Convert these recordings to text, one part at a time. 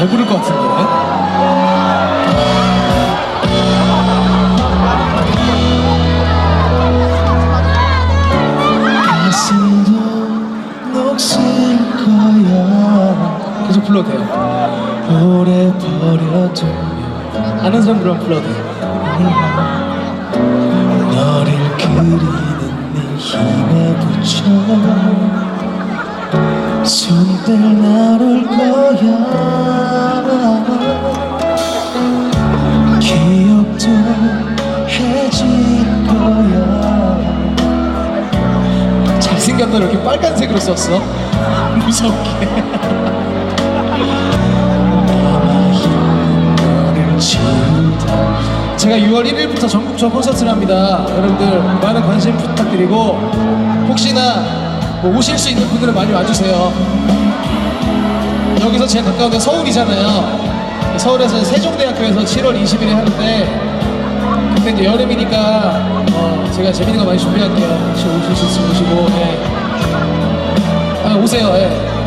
잘 부를 것 같은데. 계속 불러도 돼요. 오래 버려두면 아는 사람 그럼 불러도 돼요. 너를 그리는 네 힘에 붙여 손들 나올 거야. 기억도 해질 거야. 잘생겼다 이렇게 빨간색으로 썼어? 무섭게. 제가 6월 1일부터 전국 투어 콘서트를 합니다. 여러분들 많은 관심 부탁드리고 혹시나 뭐 오실 수 있는 분들은 많이 와주세요 여기서 제일 가까운 데 서울이잖아요 서울에서 세종대학교에서 7월 20일에 하는데 그때 이제 여름이니까 어, 제가 재밌는 거 많이 준비할게요. 혹시 오실 수 있으면 오시고 예. 아, 오세요. 예.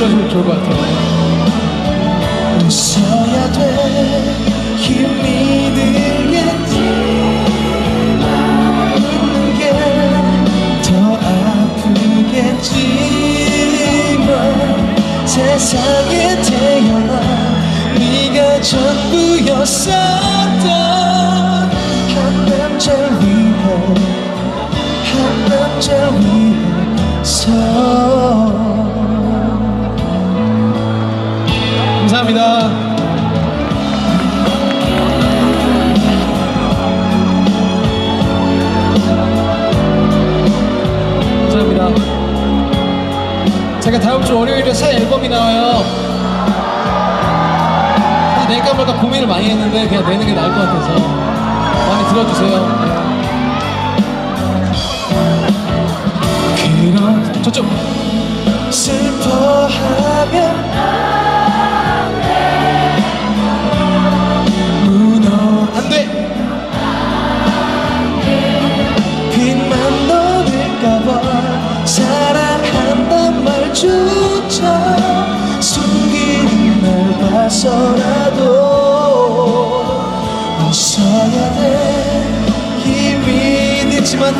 들좀 크게 불러주면 좋을 것 같아요. 웃어야 돼. 힘이 들겠지. 웃는 게 더 아프겠지만 세상에 태어나 네가 전부였었 감사합니다. 감사합니다. 제가 다음 주 월요일에 새 앨범이 나와요. 낼까 말까 고민을 많이 했는데 그냥 내는 게 나을 것 같아서 많이 들어주세요. 네. 저쪽 슬퍼하면 날 봐서라도 웃어야 돼. 힘이 들지만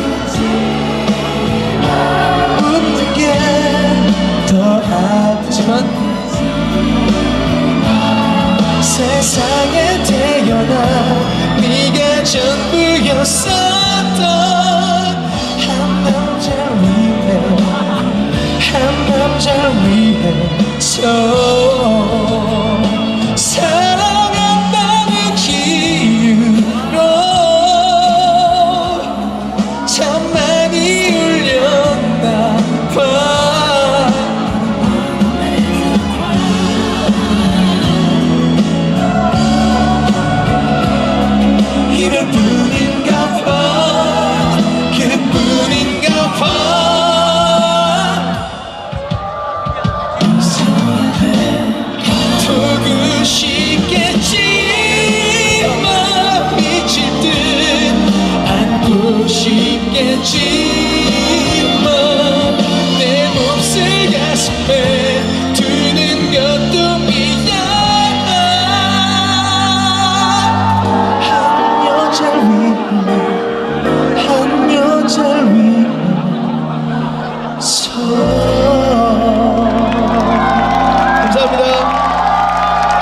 웃는 게더 아프지만 세상에 태어나 네가 전부였었